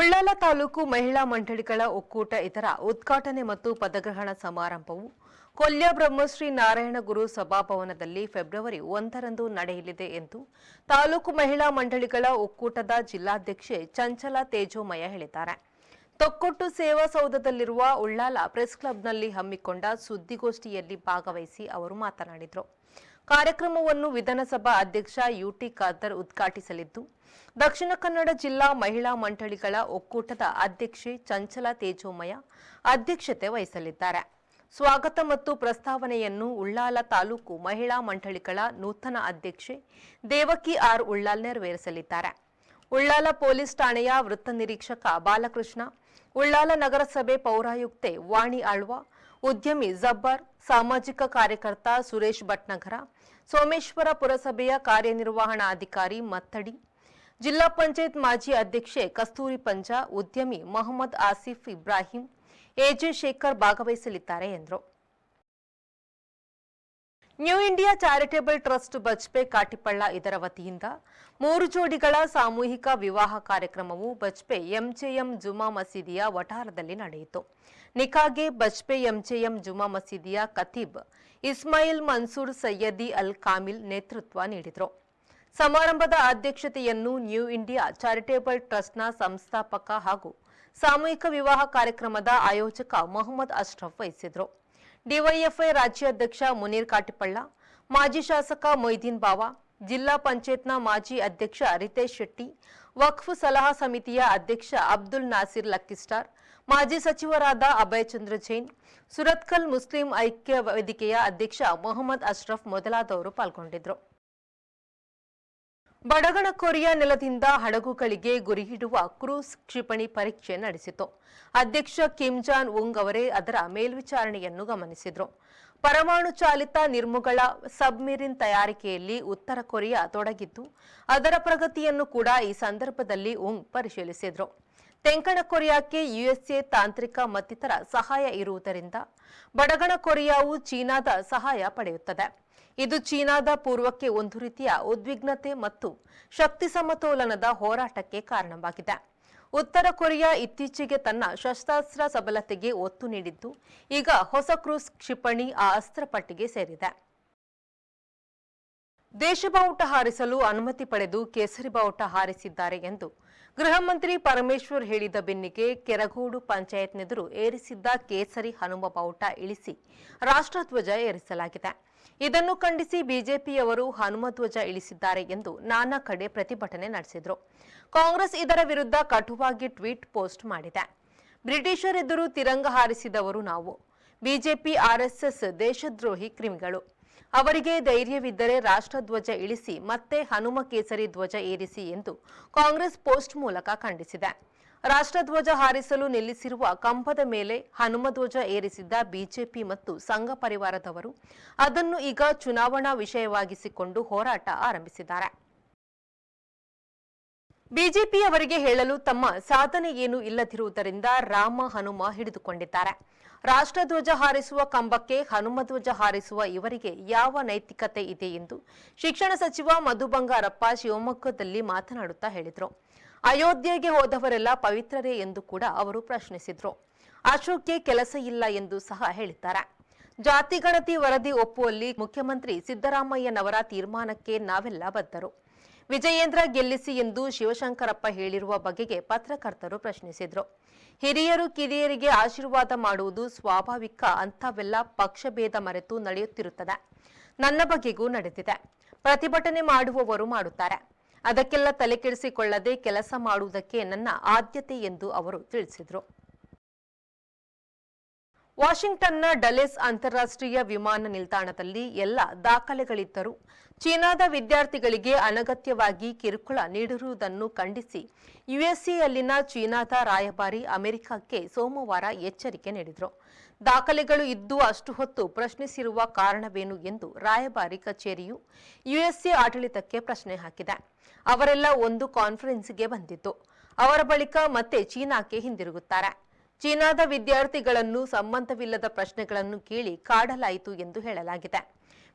ಉಳ್ಳಾಲ ತಾಲೂಕು ಮಹಿಳಾ ಮಂಡಳಿಗಳ ಒಕ್ಕೂಟ ಇತರ ಉದ್ಘಾಟನೆ ಮತ್ತು ಪದಗ್ರಹಣ ಸಮಾರಂಭವು ಕೊಲ್ಯ ಬ್ರಹ್ಮಶ್ರೀ ನಾರಾಯಣ ಗುರು ಸಭಾಭವನದಲ್ಲಿ ಫೆಬ್ರವರಿ ಒಂದರಂದು ನಡೆಯಲಿದೆ ಎಂದು ತಾಲೂಕು ಮಹಿಳಾ ಮಂಡಳಿಗಳ ಒಕ್ಕೂಟದ ಜಿಲ್ಲಾಧ್ಯಕ್ಷೆ ಚಂಚಲ ತೇಜೋಮಯ ಹೇಳಿದ್ದಾರೆ. ತೊಕ್ಕೊಟ್ಟು ಸೇವಾ ಸೌಧದಲ್ಲಿರುವ ಉಳ್ಳಾಲ ಪ್ರೆಸ್ ಕ್ಲಬ್ನಲ್ಲಿ ಹಮ್ಮಿಕೊಂಡ ಸುದ್ದಿಗೋಷ್ಠಿಯಲ್ಲಿ ಭಾಗವಹಿಸಿ ಅವರು ಮಾತನಾಡಿದರು. ಕಾರ್ಯಕ್ರಮವನ್ನು ವಿಧಾನಸಭಾ ಅಧ್ಯಕ್ಷ ಯುಟಿ ಖಾದರ್ ಉದ್ಘಾಟಿಸಲಿದ್ದು, ದಕ್ಷಿಣ ಕನ್ನಡ ಜಿಲ್ಲಾ ಮಹಿಳಾ ಮಂಡಳಿಗಳ ಒಕ್ಕೂಟದ ಅಧ್ಯಕ್ಷೆ ಚಂಚಲ ತೇಜೋಮಯ ಅಧ್ಯಕ್ಷತೆ ವಹಿಸಲಿದ್ದಾರೆ. ಸ್ವಾಗತ ಮತ್ತು ಪ್ರಸ್ತಾವನೆಯನ್ನು ಉಳ್ಳಾಲ ತಾಲೂಕು ಮಹಿಳಾ ಮಂಡಳಿಗಳ ನೂತನ ಅಧ್ಯಕ್ಷೆ ದೇವಕಿ ಆರ್ ಉಳ್ಳಾಲ್ ನೆರವೇರಿಸಲಿದ್ದಾರೆ. ಉಳ್ಳಾಲ ಪೊಲೀಸ್ ಠಾಣೆಯ ವೃತ್ತ ನಿರೀಕ್ಷಕ ಬಾಲಕೃಷ್ಣ, ಉಳ್ಳಾಲ ನಗರಸಭೆ ಪೌರಾಯುಕ್ತೆ ವಾಣಿ ಆಳ್ವ ಉದ್ಯಮಿ ಜಬ್ಬರ್, ಸಾಮಾಜಿಕ ಕಾರ್ಯಕರ್ತ ಸುರೇಶ್ ಭಟ್ನಗರ, ಸೋಮೇಶ್ವರ ಪುರಸಭೆಯ ಕಾರ್ಯನಿರ್ವಹಣಾಧಿಕಾರಿ ಮತ್ತಡಿ, ಜಿಲ್ಲಾ ಪಂಚಾಯತ್ ಮಾಜಿ ಅಧ್ಯಕ್ಷೆ ಕಸ್ತೂರಿ ಪಂಜಾ, ಉದ್ಯಮಿ ಮೊಹಮ್ಮದ್ ಆಸಿಫ್ ಇಬ್ರಾಹಿಂ, ಎಜೆ ಶೇಖರ್ ಭಾಗವಹಿಸಲಿದ್ದಾರೆ ಎಂದರು. New India Charitable Trust Bajpe Katipalla ಇದರ ವತಿಯಿಂದ ಮೂರು ಜೋಡಿಗಳ ಸಾಮೂಹಿಕ ವಿವಾಹ ಕಾರ್ಯಕ್ರಮವು ಬಜ್ಪೆ ಎಂಜೆಎಂ ಜುಮಾ ಮಸೀದಿಯ ವಠಾರದಲ್ಲಿ ನಡೆಯಿತು. ನಿಕಾಗೆ ಬಜ್ಪೆ ಎಂಜೆಎಂ ಜುಮಾ ಮಸೀದಿಯ ಕತೀಬ್ ಇಸ್ಮಾಯಿಲ್ ಮನ್ಸೂರ್ ಸಯ್ಯದಿ ಅಲ್ ಕಾಮಿಲ್ ನೇತೃತ್ವ ನೀಡಿದರು. ಸಮಾರಂಭದ ಅಧ್ಯಕ್ಷತೆಯನ್ನು ನ್ಯೂ ಇಂಡಿಯಾ ಚಾರಿಟೇಬಲ್ ಟ್ರಸ್ಟ್ನ ಸಂಸ್ಥಾಪಕ ಹಾಗೂ ಸಾಮೂಹಿಕ ವಿವಾಹ ಕಾರ್ಯಕ್ರಮದ ಆಯೋಜಕ ಮೊಹಮ್ಮದ್ ಅಶ್ರಫ್ ವಹಿಸಿದರು. ಡಿವೈಎಫ್ಐ ರಾಜ್ಯಾಧ್ಯಕ್ಷ ಮುನೀರ್ ಕಾಟಿಪಳ್ಳ, ಮಾಜಿ ಶಾಸಕ ಮೊಯ್ದೀನ್ ಬಾವಾ ಜಿಲ್ಲಾ ಪಂಚಾಯತ್ನ ಮಾಜಿ ಅಧ್ಯಕ್ಷ ರಿತೇಶ್ ಶೆಟ್ಟಿ, ವಕ್ಫ್ ಸಲಹಾ ಸಮಿತಿಯ ಅಧ್ಯಕ್ಷ ಅಬ್ದುಲ್ ನಾಸಿರ್ ಲಕ್ಕಿಸ್ಟಾರ್, ಮಾಜಿ ಸಚಿವರಾದ ಅಭಯ್ ಚಂದ್ರ ಜೈನ್, ಸುರತ್ಕಲ್ ಮುಸ್ಲಿಂ ಐಕ್ಯ ವೇದಿಕೆಯ ಅಧ್ಯಕ್ಷ ಮೊಹಮ್ಮದ್ ಅಶ್ರಫ್ ಮೊದಲಾದವರು ಪಾಲ್ಗೊಂಡಿದ್ದರು. ಬಡಗಣ ಕೊರಿಯಾ ನೆಲದಿಂದ ಹಡಗುಗಳಿಗೆ ಗುರಿಯಿಡುವ ಕ್ರೂಸ್ ಕ್ಷಿಪಣಿ ಪರೀಕ್ಷೆ ನಡೆಸಿತು ಅಧ್ಯಕ್ಷ ಕಿಮ್ ಜಾನ್ ಉಂಗ್ ಅವರೇ ಅದರ ಮೇಲ್ವಿಚಾರಣೆಯನ್ನು ಗಮನಿಸಿದರು. ಪರಮಾಣು ಚಾಲಿತ ನಿರ್ಮುಗಳ ಸಬ್ಮೆರಿನ್ ತಯಾರಿಕೆಯಲ್ಲಿ ಉತ್ತರ ಕೊರಿಯಾ ತೊಡಗಿದ್ದು ಅದರ ಪ್ರಗತಿಯನ್ನು ಕೂಡ ಈ ಸಂದರ್ಭದಲ್ಲಿ ಉಂಗ್ ಪರಿಶೀಲಿಸಿದರು. ತೆಂಕಣ ಕೊರಿಯಾಕ್ಕೆ ಯುಎಸ್ಎ ತಾಂತ್ರಿಕ ಮತ್ತಿತರ ಸಹಾಯ ಇರುವುದರಿಂದ ಬಡಗಣ ಕೊರಿಯಾವು ಚೀನಾದ ಸಹಾಯ ಪಡೆಯುತ್ತದೆ. ಇದು ಚೀನಾದ ಪೂರ್ವಕ್ಕೆ ಒಂದು ರೀತಿಯ ಉದ್ವಿಗ್ನತೆ ಮತ್ತು ಶಕ್ತಿ ಸಮತೋಲನದ ಹೋರಾಟಕ್ಕೆ ಕಾರಣವಾಗಿದೆ. ಉತ್ತರ ಕೊರಿಯಾ ಇತ್ತೀಚೆಗೆ ತನ್ನ ಶಸ್ತ್ರಾಸ್ತ್ರ ಸಬಲತೆಗೆ ಒತ್ತು ನೀಡಿದ್ದು, ಈಗ ಹೊಸ ಕ್ರೂಸ್ ಕ್ಷಿಪಣಿ ಆ ಅಸ್ತ್ರ ಪಟ್ಟಿಗೆ ಸೇರಿದೆ. ದೇಶ ಬಾವುಟ ಹಾರಿಸಲು ಅನುಮತಿ ಪಡೆದು ಕೇಸರಿ ಬಾವುಟ ಹಾರಿಸಿದ್ದಾರೆ ಎಂದು ಗೃಹ ಮಂತ್ರಿ ಪರಮೇಶ್ವರ್ ಹೇಳಿದ ಬೆನ್ನಿಗೆ ಕೆರಗೋಡು ಪಂಚಾಯತ್ನೆದುರು ಏರಿಸಿದ್ದ ಕೇಸರಿ ಹನುಮ ಬಾವುಟ ಇಳಿಸಿ ರಾಷ್ಟ್ರಧ್ವಜ ಏರಿಸಲಾಗಿದೆ. ಇದನ್ನು ಖಂಡಿಸಿ ಬಿಜೆಪಿಯವರು ಹನುಮಧ್ವಜ ಇಳಿಸಿದ್ದಾರೆ ಎಂದು ನಾನಾ ಕಡೆ ಪ್ರತಿಭಟನೆ ನಡೆಸಿದರು. ಕಾಂಗ್ರೆಸ್ ಇದರ ವಿರುದ್ಧ ಕಟುವಾಗಿ ಟ್ವೀಟ್ ಪೋಸ್ಟ್ ಮಾಡಿದೆ. ಬ್ರಿಟಿಷರೆದುರು ತಿರಂಗ ಹಾರಿಸಿದವರು ನಾವು. ಬಿಜೆಪಿ ಆರ್ಎಸ್ಎಸ್ ದೇಶದ್ರೋಹಿ ಕ್ರಿಮಿಗಳು. ಅವರಿಗೆ ಧೈರ್ಯವಿದ್ದರೆ ರಾಷ್ಟ್ರಧ್ವಜ ಇಳಿಸಿ, ಮತ್ತೆ ಹನುಮ ಕೇಸರಿ ಧ್ವಜ ಏರಿಸಿ ಎಂದು ಕಾಂಗ್ರೆಸ್ ಪೋಸ್ಟ್ ಮೂಲಕ ಖಂಡಿಸಿದೆ. ರಾಷ್ಟ್ರಧ್ವಜ ಹಾರಿಸಲು ನಿಲ್ಲಿಸಿರುವ ಕಂಬದ ಮೇಲೆ ಹನುಮಧ್ವಜ ಏರಿಸಿದ್ದ ಬಿಜೆಪಿ ಮತ್ತು ಸಂಘ ಪರಿವಾರದವರು ಅದನ್ನು ಈಗ ಚುನಾವಣಾ ವಿಷಯವಾಗಿಸಿಕೊಂಡು ಹೋರಾಟ ಆರಂಭಿಸಿದ್ದಾರೆ. ಬಿಜೆಪಿಯವರಿಗೆ ಹೇಳಲು ತಮ್ಮ ಸಾಧನೆ ಏನು ಇಲ್ಲದಿರುವುದರಿಂದ ರಾಮ ಹನುಮ ಹಿಡಿದುಕೊಂಡಿದ್ದಾರೆ. ರಾಷ್ಟ್ರಧ್ವಜ ಹಾರಿಸುವ ಕಂಬಕ್ಕೆ ಹನುಮಧ್ವಜ ಹಾರಿಸುವ ಇವರಿಗೆ ಯಾವ ನೈತಿಕತೆ ಇದೆ ಎಂದು ಶಿಕ್ಷಣ ಸಚಿವ ಮಧು ಬಂಗಾರಪ್ಪ ಶಿವಮೊಗ್ಗದಲ್ಲಿ ಮಾತನಾಡುತ್ತಾ ಹೇಳಿದರು. ಅಯೋಧ್ಯೆಗೆ ಹೋದವರೆಲ್ಲ ಪವಿತ್ರರೇ ಎಂದು ಕೂಡ ಅವರು ಪ್ರಶ್ನಿಸಿದರು. ಅಶೋಕ್ಗೆ ಕೆಲಸ ಇಲ್ಲ ಎಂದು ಸಹ ಹೇಳಿದ್ದಾರೆ. ಜಾತಿ ಗಣತಿ ವರದಿ ಒಪ್ಪುವಲ್ಲಿ ಮುಖ್ಯಮಂತ್ರಿ ಸಿದ್ದರಾಮಯ್ಯನವರ ತೀರ್ಮಾನಕ್ಕೆ ನಾವೆಲ್ಲ ಬದ್ಧರು. ವಿಜಯೇಂದ್ರ ಗೆಲ್ಲಿಸಿ ಎಂದು ಶಿವಶಂಕರಪ್ಪ ಹೇಳಿರುವ ಬಗೆಗೆ ಪತ್ರಕರ್ತರು ಪ್ರಶ್ನಿಸಿದರು. ಹಿರಿಯರು ಕಿರಿಯರಿಗೆ ಆಶೀರ್ವಾದ ಮಾಡುವುದು ಸ್ವಾಭಾವಿಕ, ಅಂಥವೆಲ್ಲ ಪಕ್ಷಭೇದ ಮರೆತು ನಡೆಯುತ್ತಿರುತ್ತದೆ. ನನ್ನ ಬಗೆಗೂ ನಡೆದಿದೆ. ಪ್ರತಿಭಟನೆ ಮಾಡುವವರು ಮಾಡುತ್ತಾರೆ. ಅದಕ್ಕೆಲ್ಲ ತಲೆಕೆಡಿಸಿಕೊಳ್ಳದೆ ಕೆಲಸ ಮಾಡುವುದಕ್ಕೆ ನನ್ನ ಆದ್ಯತೆ ಎಂದು ಅವರು ತಿಳಿಸಿದರು. ವಾಷಿಂಗ್ಟನ್ನ ಡಲೆಸ್ ಅಂತಾರಾಷ್ಟ್ರೀಯ ವಿಮಾನ ನಿಲ್ದಾಣದಲ್ಲಿ ಎಲ್ಲ ದಾಖಲೆಗಳಿದ್ದರೂ ಚೀನಾದ ವಿದ್ಯಾರ್ಥಿಗಳಿಗೆ ಅನಗತ್ಯವಾಗಿ ಕಿರುಕುಳ ನೀಡಿರುವುದನ್ನು ಖಂಡಿಸಿ ಯುಎಸ್ಎಯಲ್ಲಿನ ಚೀನಾದ ರಾಯಭಾರಿ ಅಮೆರಿಕಕ್ಕೆ ಸೋಮವಾರ ಎಚ್ಚರಿಕೆ ನೀಡಿದರು. ದಾಖಲೆಗಳು ಇದ್ದು ಅಷ್ಟು ಹೊತ್ತು ಪ್ರಶ್ನಿಸಿರುವ ಕಾರಣವೇನು ಎಂದು ರಾಯಭಾರಿ ಕಚೇರಿಯು ಯುಎಸ್ಎ ಆಡಳಿತಕ್ಕೆ ಪ್ರಶ್ನೆ ಹಾಕಿದೆ. ಅವರೆಲ್ಲ ಒಂದು ಕಾನ್ಫರೆನ್ಸ್ಗೆ ಬಂದಿತ್ತು ಅವರ ಬಳಿಕ ಮತ್ತೆ ಚೀನಾಕ್ಕೆ ಹಿಂದಿರುಗುತ್ತಾರೆ. ಚೀನಾದ ವಿದ್ಯಾರ್ಥಿಗಳನ್ನು ಸಂಬಂಧವಿಲ್ಲದ ಪ್ರಶ್ನೆಗಳನ್ನು ಕೇಳಿ ಕಾಡಲಾಯಿತು ಎಂದು ಹೇಳಲಾಗಿದೆ.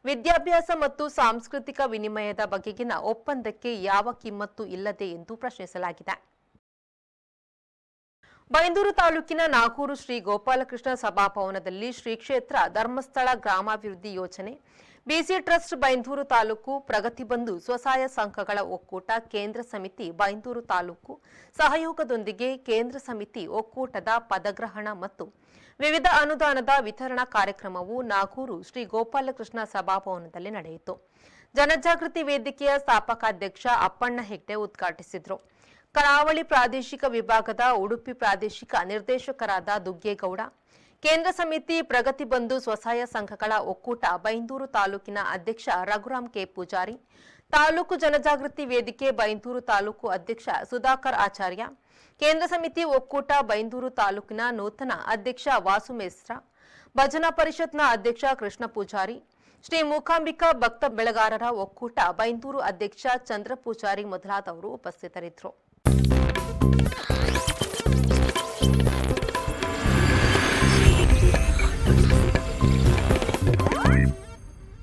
ವಿದ್ಯಾಭ್ಯಾಸ ಮತ್ತು ಸಾಂಸ್ಕೃತಿಕ ವಿನಿಮಯದ ಬಗೆಗಿನ ಒಪ್ಪಂದಕ್ಕೆ ಯಾವ ಕಿಮ್ಮತ್ತು ಇಲ್ಲದೆ ಎಂದು ಪ್ರಶ್ನಿಸಲಾಗಿದೆ. ಬೈಂದೂರು ತಾಲೂಕಿನ ನಾಗೂರು ಶ್ರೀ ಗೋಪಾಲಕೃಷ್ಣ ಸಭಾಭವನದಲ್ಲಿ ಶ್ರೀ ಕ್ಷೇತ್ರ ಧರ್ಮಸ್ಥಳ ಗ್ರಾಮಾಭಿವೃದ್ಧಿ ಯೋಜನೆ B C trust Byndoor taluk ಪ್ರಗತಿ ಬಂಧು ಸ್ವಸಹಾಯ ಸಂಘಗಳ ಒಕ್ಕೂಟ ಕೇಂದ್ರ ಸಮಿತಿ ಬೈಂದೂರು ತಾಲೂಕು ಸಹಯೋಗದೊಂದಿಗೆ ಕೇಂದ್ರ ಸಮಿತಿ ಒಕ್ಕೂಟದ ಪದಗ್ರಹಣ ಮತ್ತು ವಿವಿಧ ಅನುದಾನದ ವಿತರಣಾ ಕಾರ್ಯಕ್ರಮವು ನಾಗೂರು ಶ್ರೀ ಗೋಪಾಲಕೃಷ್ಣ ಸಭಾಭವನದಲ್ಲಿ ನಡೆಯಿತು. ಜನಜಾಗೃತಿ ವೇದಿಕೆಯ ಸ್ಥಾಪಕಾಧ್ಯಕ್ಷ ಅಪ್ಪಣ್ಣ ಹೆಗ್ಡೆ ಉದ್ಘಾಟಿಸಿದರು. ಕರಾವಳಿ ಪ್ರಾದೇಶಿಕ ವಿಭಾಗದ ಉಡುಪಿ ಪ್ರಾದೇಶಿಕ ನಿರ್ದೇಶಕರಾದ ದುಗ್ಗೇಗೌಡ ಕೇಂದ್ರ ಸಮಿತಿ ಪ್ರಗತಿ ಬಂಧು ಸ್ವಸಹಾಯ ಸಂಘಗಳ ಒಕ್ಕೂಟ ಬೈಂದೂರು ತಾಲೂಕಿನ ಅಧ್ಯಕ್ಷ ರಘುರಾಮ್ ಕೆ ಪೂಜಾರಿ, ತಾಲೂಕು ಜನಜಾಗೃತಿ ವೇದಿಕೆ ಬೈಂದೂರು ತಾಲೂಕು ಅಧ್ಯಕ್ಷ ಸುಧಾಕರ್ ಆಚಾರ್ಯ, ಕೇಂದ್ರ ಸಮಿತಿ ಒಕ್ಕೂಟ ಬೈಂದೂರು ತಾಲೂಕಿನ ನೂತನ ಅಧ್ಯಕ್ಷ ವಾಸು ಮೇಸ್ತ್ರ, ಭಜನಾ ಪರಿಷತ್ನ ಅಧ್ಯಕ್ಷ ಕೃಷ್ಣ ಪೂಜಾರಿ, ಶ್ರೀ ಮೂಕಾಂಬಿಕಾ ಭಕ್ತ ಬೆಳೆಗಾರರ ಒಕ್ಕೂಟ ಬೈಂದೂರು ಅಧ್ಯಕ್ಷ ಚಂದ್ರ ಪೂಜಾರಿ ಮೊದಲಾದವರು ಉಪಸ್ಥಿತರಿದ್ದರು.